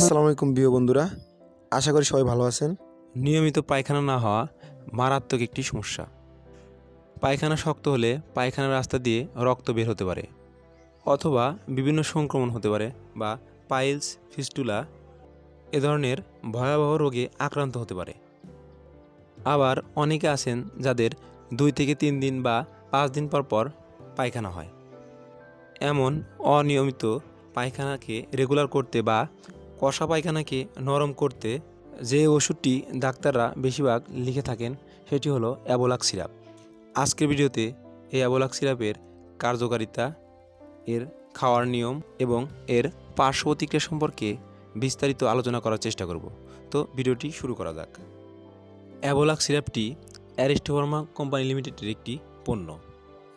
আসসালামু আলাইকুম, প্রিয় বন্ধুরা। আশা করি সবাই ভালো আছেন। নিয়মিত পায়খানা না হওয়া মারাত্মক একটি সমস্যা। পায়খানা শক্ত হলে পায়খানার রাস্তা দিয়ে রক্ত বের হতে পারে অথবা বিভিন্ন সংক্রমণ হতে পারে বা পাইলস, ফিস্টুলা এ ধরনের ভয়াবহ রোগে আক্রান্ত হতে পারে। আবার অনেকে আছেন যাদের দুই থেকে তিন দিন বা পাঁচ দিন পর পর পায়খানা হয়। এমন অনিয়মিত পায়খানাকে রেগুলার করতে বা কষা পায়খানাকে নরম করতে যে ওষুধটি ডাক্তাররা বেশিরভাগ লিখে থাকেন, সেটি হলো অ্যাবোলাক সিরাপ। আজকের ভিডিওতে এই অ্যাবোলাক সিরাপের কার্যকারিতা, এর খাওয়ার নিয়ম এবং এর পার্শ্ব প্রতিক্রিয়া সম্পর্কে বিস্তারিত আলোচনা করার চেষ্টা করব। তো ভিডিওটি শুরু করা যাক। অ্যাবোলাক সিরাপটি অ্যারিস্টোভার্মা কোম্পানি লিমিটেডের একটি পণ্য।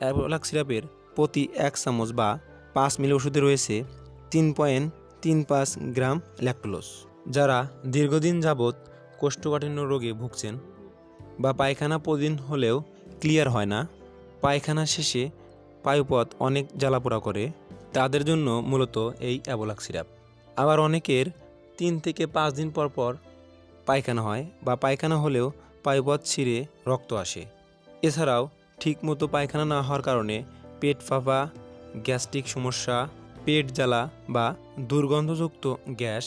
অ্যাবোলাক সিরাপের প্রতি এক চামচ বা পাঁচ মিলি ওষুধে রয়েছে তিন পয়েন্ট তিন পাঁচ গ্রাম ল্যাকটোলোস যারা দীর্ঘদিন যাবৎ কোষ্ঠকাঠিন্য রোগে ভুগছেন বা পায়খানা প্রতিদিন হলেও ক্লিয়ার হয় না। পায়খানা শেষে পায়ুপথ অনেক জ্বালাপোড়া করে, তাদের জন্য মূলত এই অ্যাবোলাক সিরাপ। আবার অনেকের তিন থেকে পাঁচ দিন পর পর পায়খানা হয় বা পায়খানা হলেও পায়ুপথ ছিঁড়ে রক্ত আসে। এছাড়াও ঠিকমতো পায়খানা না হওয়ার কারণে পেট ফাঁপা, গ্যাস্ট্রিক সমস্যা পেট জ্বালা বা দুর্গন্ধযুক্ত গ্যাস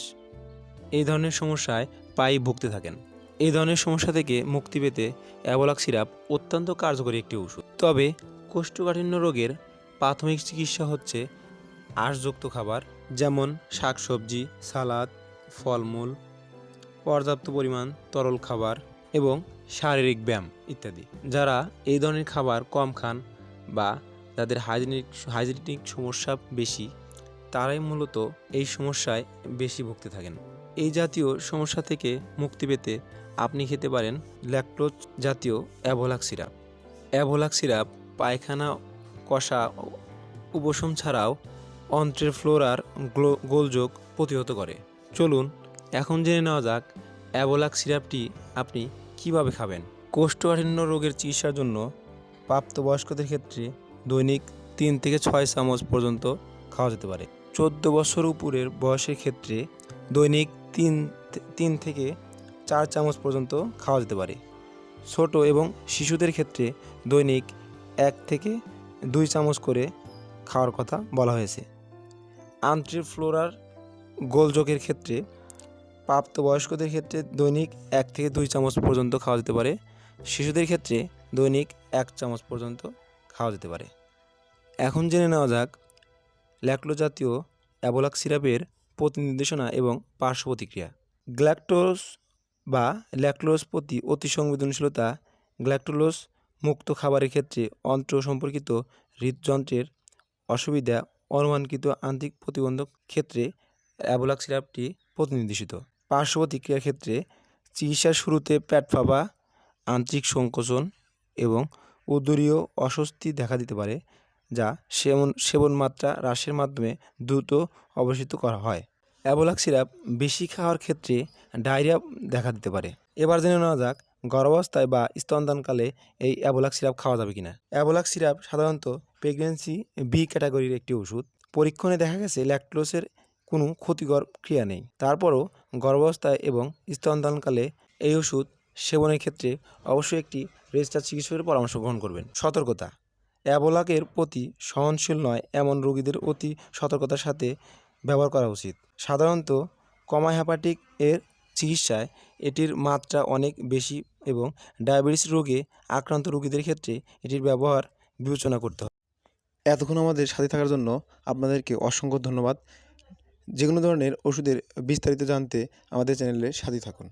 এই ধরনের সমস্যায় প্রায়ই ভুগতে থাকেন। এই ধরনের সমস্যা থেকে মুক্তি পেতে অ্যাবোলাক সিরাপ অত্যন্ত কার্যকরী একটি ওষুধ। তবে কোষ্ঠকাঠিন্য রোগের প্রাথমিক চিকিৎসা হচ্ছে আঁশযুক্ত খাবার, যেমন শাকসবজি, সালাদ, ফলমূল, পর্যাপ্ত পরিমাণ তরল খাবার এবং শারীরিক ব্যায়াম ইত্যাদি। যারা এই ধরনের খাবার কম খান বা যাদের হাইজেনিক হাইজেনিক সমস্যা বেশি তারাই মূলত এই সমস্যায় বেশি ভুগতে থাকেন। এই জাতীয় সমস্যা থেকে মুক্তি পেতে আপনি খেতে পারেন ল্যাকটোজ জাতীয় অ্যাভোলাক সিরাপ। অ্যাভোলাক সিরাপ পায়খানা, কষা উপশম ছাড়াও অন্ত্রের ফ্লোরার গ্লো- গোলযোগ প্রতিহত করে। চলুন, এখন জেনে নেওয়া যাক অ্যাভোলাক সিরাপটি আপনি কীভাবে খাবেন। কোষ্ঠকাঠিন্য রোগের চিকিৎসার জন্য প্রাপ্তবয়স্কদের ক্ষেত্রে দৈনিক তিন থেকে ছয় চামচ পর্যন্ত খাওয়া যেতে পারে। চোদ্দ বছর উপরের বয়সের ক্ষেত্রে দৈনিক তিন তিন থেকে চার চামচ পর্যন্ত খাওয়া যেতে পারে। ছোট এবং শিশুদের ক্ষেত্রে দৈনিক এক থেকে দুই চামচ করে খাওয়ার কথা বলা হয়েছে। আন্ত্রের ফ্লোরার গোলযোগের ক্ষেত্রে প্রাপ্তবয়স্কদের ক্ষেত্রে দৈনিক এক থেকে দুই চামচ পর্যন্ত খাওয়া যেতে পারে। শিশুদের ক্ষেত্রে দৈনিক এক চামচ পর্যন্ত খাওয়া যেতে পারে। এখন জেনে নেওয়া যাক ল্যাকটো জাতীয় অ্যাবোলাক সিরাপের প্রতিনির্দেশনা এবং পার্শ্ব প্রতিক্রিয়া গ্ল্যাকটোজ বা ল্যাকটোজ প্রতি অতি সংবেদনশীলতা গ্ল্যাকটোলোজ মুক্ত খাবারের ক্ষেত্রে অন্ত্র সম্পর্কিত হৃদযন্ত্রের অসুবিধা অনুমানকৃত আন্ত্রিক প্রতিবন্ধক ক্ষেত্রে অ্যাবোলাক সিরাপটি প্রতিনির্দেশিত। পার্শ্ব প্রতিক্রিয়ার ক্ষেত্রে চিকিৎসার শুরুতে পেট ফাঁপা, আন্ত্রিক সংকোচন এবং উদরীয় অস্বস্তি দেখা দিতে পারে। যা সেবন সেবন মাত্রা হ্রাসের মাধ্যমে দ্রুত অবসিত করা হয়। অ্যাবোলাক সিরাপ বেশি খাওয়ার ক্ষেত্রে ডায়রিয়া দেখা দিতে পারে। এবার জেনে নেওয়া যাক, গর্ভাবস্থায় বা স্তনদানকালে এই অ্যাবোলাক সিরাপ খাওয়া যাবে কিনা। অ্যাবোলাক সিরাপ সাধারণত প্রেগনেন্সি বি ক্যাটাগরির একটি ওষুধ। পরীক্ষণে দেখা গেছে ল্যাকটোসের কোনো ক্ষতিকর ক্রিয়া নেই। তারপরও গর্ভাবস্থায় এবং স্তনদানকালে এই ওষুধ সেবনের ক্ষেত্রে অবশ্যই একটি রেজিস্টার চিকিৎসকের পরামর্শ গ্রহণ করবেন। সতর্কতা। অ্যাবোলাকের প্রতি সহনশীল নয় এমন রোগীদের অতি সতর্কতার সাথে ব্যবহার করা উচিত। সাধারণত কমা হ্যাপাটিক এর চিকিৎসায় এটির মাত্রা অনেক বেশি এবং ডায়াবেটিস রোগে আক্রান্ত রোগীদের ক্ষেত্রে এটির ব্যবহার বিবেচনা করতে হবে। এতক্ষণ আমাদের সাথে থাকার জন্য আপনাদেরকে অসংখ্য ধন্যবাদ। যে কোনো ধরনের ওষুধের বিস্তারিত জানতে আমাদের চ্যানেলের সাথে থাকুন।